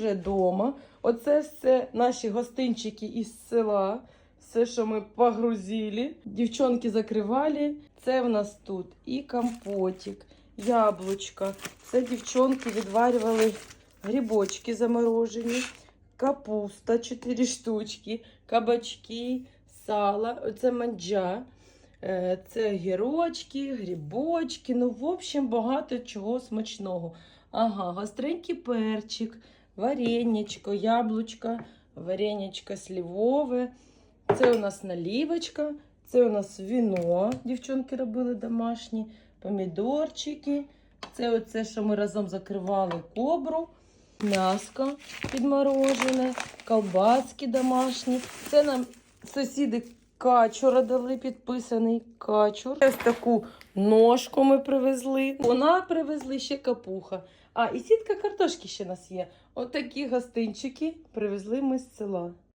вже вдома. Оце все наші гостинчики із села. Все, що ми погрузили. Дівчонки закривали. Це в нас тут і компотик, яблучка. Це дівчонки відварювали грибочки заморожені, капуста 4 штучки, кабачки, сало. Оце манджа. Е, Це гірочки, грибочки. Ну, в общем, багато чого смачного. Ага, гостренький перчик, вареничко, яблучко, вареничко сливове. Це у нас налівочка, це у нас віно. Дівчонки робили домашні, помідорчики. Це оце, що ми разом закривали кобру, м'яско підморожене, колбаски домашні. Це нам сусіди качура дали підписаний качур. Ось таку ножку ми привезли. Вона привезли ще капуха. А, і сітка картошки ще у нас є. Отакі гостинчики привезли ми з села.